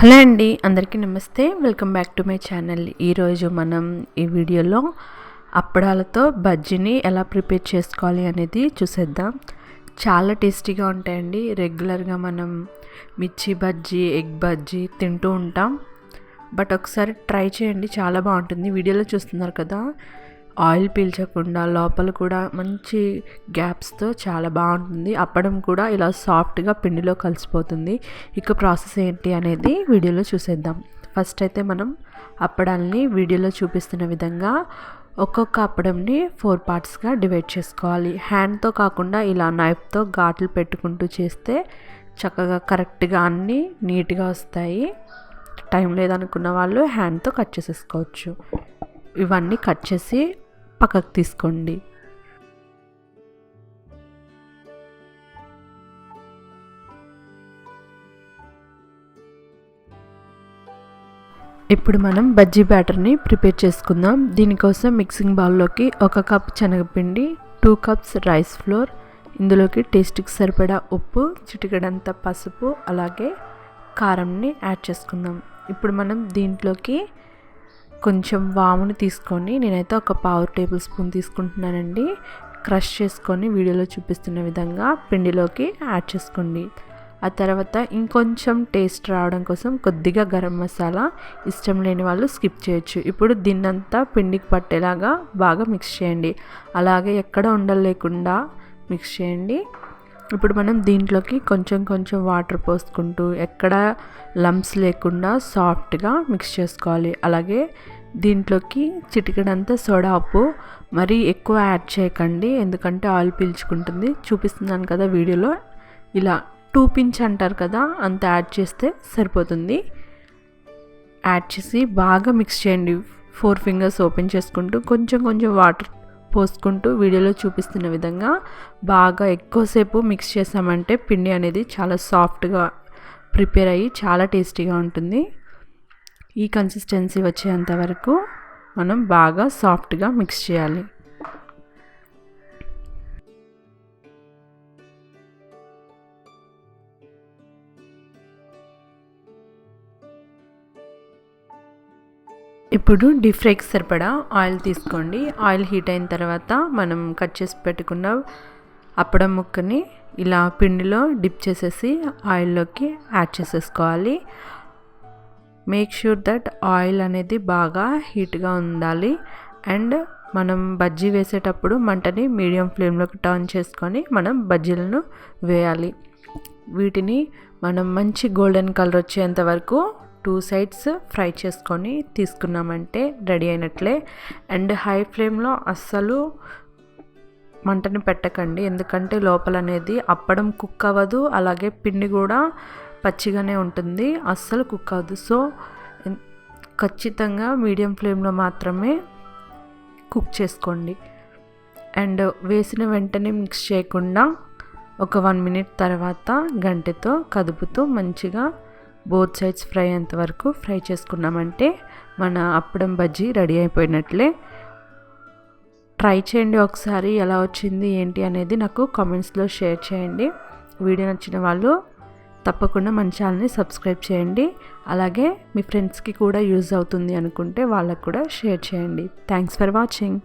Hello అండి అందరికీ నమస్తే. Welcome back to my channel. ఈరోజు మనం ఈ వీడియోలో అప్పడాలతో బజ్జీని ఎలా ప్రిపేర్ చేసుకోవాలి అనేది చూసేద్దాం. చాలా టేస్టీగా ఉంటాయండి. రెగ్యులర్గా మనం మిర్చి బజ్జీ ఎగ్ బజ్జీ తింటూ ఉంటాం. బట్ ఒకసారి ట్రై చేయండి చాలా బాగుంటుంది. వీడియోలో చూస్తున్నారు కదా. ఆయిల్ పీల్చకుండా లోపల కూడా మంచి గ్యాప్స్తో చాలా బాగుంటుంది. అప్పడం కూడా ఇలా సాఫ్ట్గా పిండిలో కలిసిపోతుంది. ఇక ప్రాసెస్ ఏంటి అనేది వీడియోలో చూసేద్దాం. ఫస్ట్ అయితే మనం అప్పడాలని వీడియోలో చూపిస్తున్న విధంగా ఒక్కొక్క అప్పడంని ఫోర్ పార్ట్స్గా డివైడ్ చేసుకోవాలి. హ్యాండ్తో కాకుండా ఇలా నైఫ్తో ఘాట్లు పెట్టుకుంటూ చేస్తే చక్కగా కరెక్ట్గా అన్నీ నీట్గా వస్తాయి. టైం లేదనుకున్న వాళ్ళు హ్యాండ్తో కట్ చేసేసుకోవచ్చు. ఇవన్నీ కట్ చేసి పక్కకు తీసుకోండి. ఇప్పుడు మనం బజ్జీ బ్యాటర్ని ప్రిపేర్ చేసుకుందాం. దీనికోసం మిక్సింగ్ బౌల్లోకి ఒక కప్ శనగపిండి టూ కప్స్ రైస్ ఫ్లోర్ ఇందులోకి టేస్ట్కి సరిపడా ఉప్పు చిటికడంత పసుపు అలాగే కారంని యాడ్ చేసుకుందాం. ఇప్పుడు మనం దీంట్లోకి కొంచెం వామును తీసుకొని నేనైతే ఒక పావు టేబుల్ స్పూన్ తీసుకుంటున్నానండి. క్రష్ చేసుకొని వీడియోలో చూపిస్తున్న విధంగా పిండిలోకి యాడ్ చేసుకోండి. ఆ తర్వాత ఇంకొంచెం టేస్ట్ రావడం కోసం కొద్దిగా గరం మసాలా ఇష్టం లేని వాళ్ళు స్కిప్ చేయొచ్చు. ఇప్పుడు దీన్నంతా పిండికి పట్టేలాగా బాగా మిక్స్ చేయండి. అలాగే ఎక్కడ ఉండలేకుండా మిక్స్ చేయండి. ఇప్పుడు మనం దీంట్లోకి కొంచెం కొంచెం వాటర్ పోసుకుంటూ ఎక్కడ లంప్స్ లేకుండా సాఫ్ట్గా మిక్స్ చేసుకోవాలి. అలాగే దీంట్లోకి చిటికడంతా సోడా ఉప్పు మరీ ఎక్కువ యాడ్ చేయకండి. ఎందుకంటే ఆయిల్ పీల్చుకుంటుంది. చూపిస్తున్నాను కదా వీడియోలో. ఇలా టూ పించ్ అంటారు కదా అంత యాడ్ చేస్తే సరిపోతుంది. యాడ్ చేసి బాగా మిక్స్ చేయండి. ఫోర్ ఫింగర్స్ ఓపెన్ చేసుకుంటూ కొంచెం కొంచెం వాటర్ పోసుకుంటూ వీడియోలో చూపిస్తున్న విధంగా బాగా ఎక్కువసేపు మిక్స్ చేసామంటే పిండి అనేది చాలా సాఫ్ట్గా ప్రిపేర్ అయ్యి చాలా టేస్టీగా ఉంటుంది. ఈ కన్సిస్టెన్సీ వచ్చేంత వరకు మనం బాగా సాఫ్ట్గా మిక్స్ చేయాలి. ఇప్పుడు డీప్ ఫ్రైకి సరిపడా ఆయిల్ తీసుకోండి. ఆయిల్ హీట్ అయిన తర్వాత మనం కట్ చేసి పెట్టుకున్న అప్పడం ముక్కని ఇలా పిండిలో డిప్ చేసేసి ఆయిల్లోకి యాడ్ చేసేసుకోవాలి. మేక్ షూర్ దట్ ఆయిల్ అనేది బాగా హీట్గా ఉండాలి. అండ్ మనం బజ్జీ వేసేటప్పుడు మంటని మీడియం ఫ్లేమ్లోకి టర్న్ చేసుకొని మనం బజ్జీలను వేయాలి. వీటిని మనం మంచి గోల్డెన్ కలర్ వచ్చేంత వరకు టూ సైడ్స్ ఫ్రై చేసుకొని తీసుకున్నామంటే రెడీ అయినట్లే. అండ్ హై ఫ్లేమ్లో అస్సలు మంటని పెట్టకండి. ఎందుకంటే లోపల అనేది అప్పడం కుక్ అవ్వదు అలాగే పిండి కూడా పచ్చిగానే ఉంటుంది. అస్సలు కుక్ అవ్వదు. సో ఖచ్చితంగా మీడియం ఫ్లేమ్లో మాత్రమే కుక్ చేసుకోండి. అండ్ వేసిన వెంటనే మిక్స్ చేయకుండా ఒక వన్ మినిట్ తర్వాత గంటెతో కదుపుతూ మంచిగా బోత్ సైడ్స్ ఫ్రై అంతవరకు వరకు ఫ్రై చేసుకున్నామంటే మన అప్పడం బజ్జీ రెడీ అయిపోయినట్లే. ట్రై చేయండి ఒకసారి ఎలా వచ్చింది ఏంటి అనేది నాకు కామెంట్స్లో షేర్ చేయండి. వీడియో నచ్చిన వాళ్ళు తప్పకుండా మన ఛానల్ని సబ్స్క్రైబ్ చేయండి. అలాగే మీ ఫ్రెండ్స్కి కూడా యూజ్ అవుతుంది అనుకుంటే వాళ్ళకు కూడా షేర్ చేయండి. Thanks for watching.